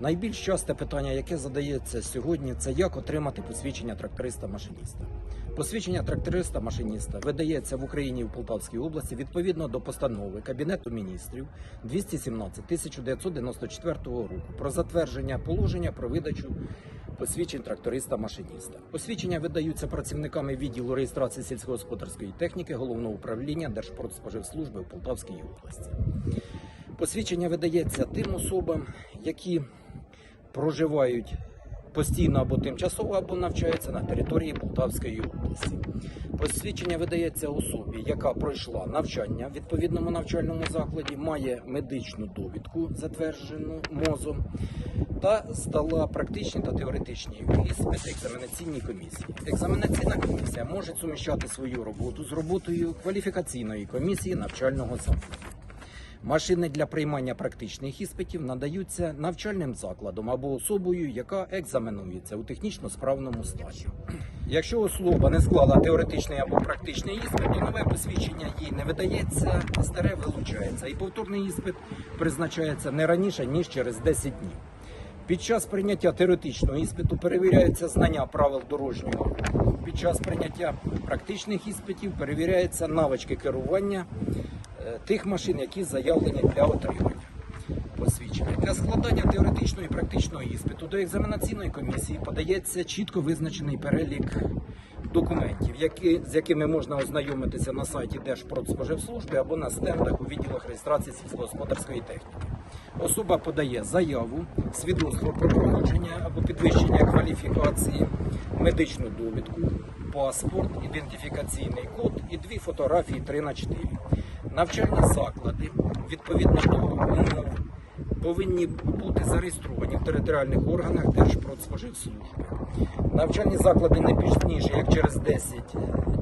Найбільш часте питання, яке задається сьогодні, це як отримати посвідчення тракториста-машиніста. Посвідчення тракториста-машиніста видається в Україні і в Полтавській області відповідно до постанови Кабінету міністрів 217 1994 року про затвердження положення про видачу посвідчень тракториста-машиніста. Посвідчення видаються працівниками відділу реєстрації сільськогосподарської техніки головного управління Держпродспоживслужби в Полтавській області. Посвідчення видається тим особам, які проживають постійно або тимчасово, або навчаються на території Полтавської області. Посвідчення видається особі, яка пройшла навчання в відповідному навчальному закладі, має медичну довідку, затверджену МОЗом, та здала практичні та теоретичні іспити екзаменаційній комісії. Екзаменаційна комісія може суміщати свою роботу з роботою кваліфікаційної комісії навчального закладу. Машини для приймання практичних іспитів надаються навчальним закладом або особою, яка екзаменується у технічно справному стані. Якщо особа не склала теоретичний або практичний іспит, то нове посвідчення їй не видається, старе вилучається, і повторний іспит призначається не раніше ніж через 10 днів. Під час прийняття теоретичного іспиту перевіряються знання правил дорожнього. Під час прийняття практичних іспитів перевіряються навички керування тих машин, які заявлені для отримання посвідчення. Для складання теоретичного і практичного іспиту до екзаменаційної комісії подається чітко визначений перелік документів, які, з якими можна ознайомитися на сайті Держпродспоживслужби або на стендах у відділах реєстрації сільськогосподарської техніки. Особа подає заяву, свідоцтво про проходження або підвищення кваліфікації, медичну довідку, паспорт, ідентифікаційний код і дві фотографії 3 на 4. Навчальні заклади відповідно умов повинні бути зареєстровані в територіальних органах Держпродспоживслужби. Навчальні заклади не пізніше, як через 10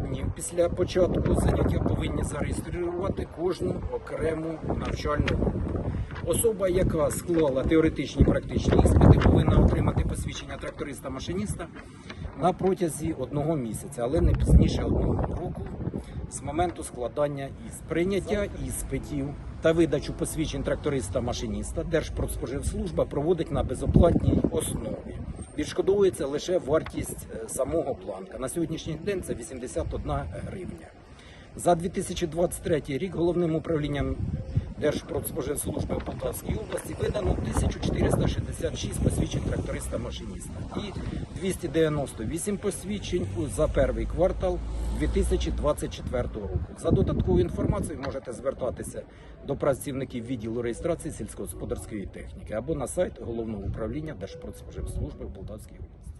днів після початку заняття повинні зареєструвати кожну окрему навчальну групу. Особа, яка склала теоретичні і практичні іспити, повинна отримати посвідчення тракториста-машиніста на протязі одного місяця, але не пізніше одного року з моменту складання із прийняття іспитів та видачу посвідчень тракториста-машиніста Держпродспоживслужба проводить на безоплатній основі. Відшкодовується лише вартість е, самого бланка. На сьогоднішній день це 81 гривня. За 2023 рік головним управлінням Держпродспоживслужби в Полтавській області видано 1466 посвідчень тракториста-машиніста і 298 посвідчень за перший квартал 2024 року. За додатковою інформацією можете звертатися до працівників відділу реєстрації сільськогосподарської техніки або на сайт головного управління Держпродспоживслужби в Полтавській області.